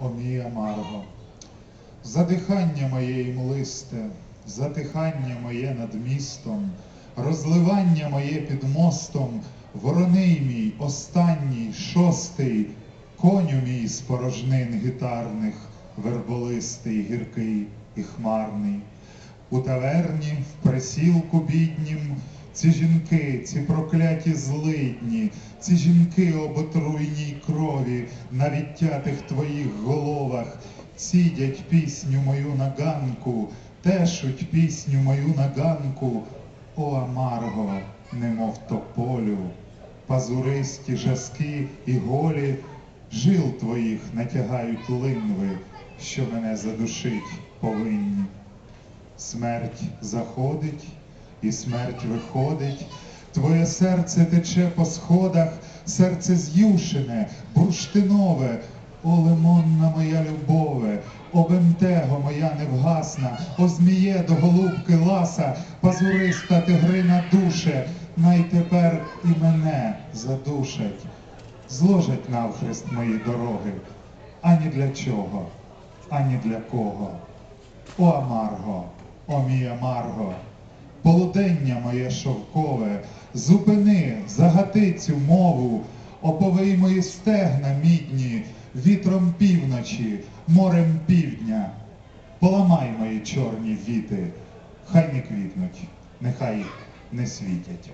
о мій Амарго. Задихання моє імлисте, затихання моє над містом, розливання моє під мостом, вороний мій останній, шостий, коню мій з порожнин гітарних, верболистий, гіркий і хмарний. У таверні, в присілку біднім, ці жінки, ці прокляті злидні, ці жінки об отруйній крові на відтятих твоїх головах, цідять пісню мою на ганку, тешуть пісню мою на ганку. О, Амарго, немов тополю, пазуристі жаски і голі, жил твоїх натягають линви, що мене задушить повинні. Смерть заходить і смерть виходить. Твоє серце тече по сходах, серце з'юшене, бурштинове, о лимонна моя любове, о бентего моя невгасна, о зміє до голубки ласа, пазуриста тигрина душе, най тепер і мене задушать, зложать навхрест мої дороги, ані для чого, ані для кого. О Амарго, о мій Амарго, полудення моє шовкове, зупини, загати цю мову, оповий мої стегна мідні, вітром півночі, морем півдня. Поламай мої чорні віти, хай не квітнуть, нехай не світять.